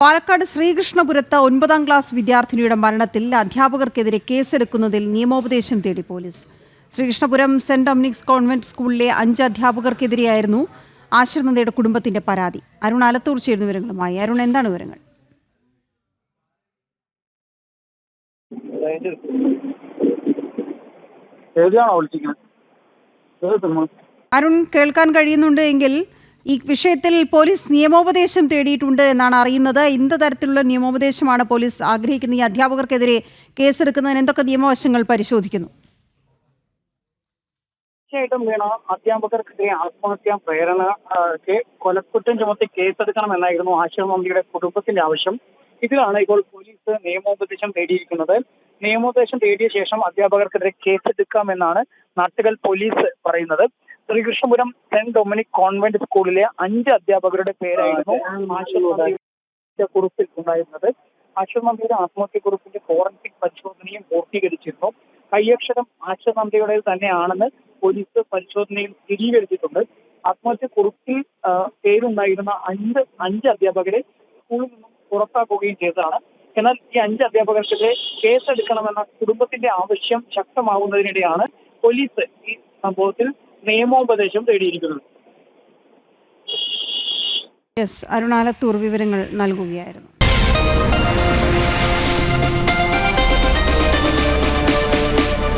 പാലക്കാട് ശ്രീകൃഷ്ണപുരത്ത് ഒൻപതാം ക്ലാസ് വിദ്യാർത്ഥിനിയുടെ മരണത്തിൽ അധ്യാപകർക്കെതിരെ കേസെടുക്കുന്നതിൽ നിയമോപദേശം തേടി police. Sreekrishnapuram saint Dominic's convent സ്കൂളിലെ അഞ്ച് അധ്യാപകർക്കെതിരെയായിരുന്നു ആശ്രിതയുടെ കുടുംബത്തിന്റെ പരാതി. അരുൺ ആലത്തൂർ ചേരുന്ന വിവരങ്ങളുമായി. അരുൺ എന്താണ് വിവരങ്ങൾ? അരുൺ കേൾക്കാൻ കഴിയുന്നുണ്ട് എങ്കിൽ ഈ വിഷയത്തിൽ പോലീസ് നിയമോപദേശം തേടിയിട്ടുണ്ട് എന്നാണ് അറിയുന്നത്. എന്ത് തരത്തിലുള്ള നിയമോപദേശമാണ് പോലീസ് ആഗ്രഹിക്കുന്ന ഈ അധ്യാപകർക്കെതിരെ കേസെടുക്കുന്നതിന് എന്തൊക്കെ നിയമവശങ്ങൾ പരിശോധിക്കുന്നു? തീർച്ചയായിട്ടും വേണം? അധ്യാപകർക്കെതിരെ ആത്മഹത്യാ പ്രേരണ കൊലക്കുറ്റം ചുമത്തി കേസെടുക്കണമെന്നായിരുന്നു ആശാ ആശയമന്ത്രിയുടെ കുടുംബത്തിന്റെ ആവശ്യം. ഇതിലാണ് ഇപ്പോൾ പോലീസ് നിയമോപദേശം തേടിയിരിക്കുന്നത്. നിയമോപദേശം തേടിയ ശേഷം അധ്യാപകർക്കെതിരെ കേസെടുക്കാമെന്നാണ് നാട്ടുകൾ പോലീസ് പറയുന്നത്. ശ്രീകൃഷ്ണപുരം സെന്റ് ഡൊമിനിക് കോൺവെന്റ് സ്കൂളിലെ അഞ്ച് അധ്യാപകരുടെ പേരായിരുന്നു ആശാ മന്ത്രിയുടെ കുറിപ്പിൽ ഉണ്ടായിരുന്നത്. ആശുപത്രിയുടെ ആത്മഹത്യക്കുറിപ്പിന്റെ ഫോറൻസിക് പരിശോധനയും പൂർത്തീകരിച്ചിരുന്നു. കയ്യക്ഷരം ആശുപത്രിയുടെ തന്നെയാണെന്ന് പോലീസ് പരിശോധനയിൽ സ്ഥിരീകരിച്ചിട്ടുണ്ട്. ആത്മഹത്യക്കുറിപ്പിൽ പേരുണ്ടായിരുന്ന അഞ്ച് അഞ്ച് അധ്യാപകരെ സ്കൂളിൽ നിന്നും പുറത്താക്കുകയും ചെയ്തതാണ്. എന്നാൽ ഈ അഞ്ച് അധ്യാപകർക്കെതിരെ കേസെടുക്കണമെന്ന കുടുംബത്തിന്റെ ആവശ്യം ശക്തമാകുന്നതിനിടെയാണ് പോലീസ് ഈ സംഭവത്തിൽ നിയമോപദേശം തേടിയിരിക്കുന്നത്. അരുണാലത്തൂർ വിവരങ്ങൾ നൽകുകയായിരുന്നു.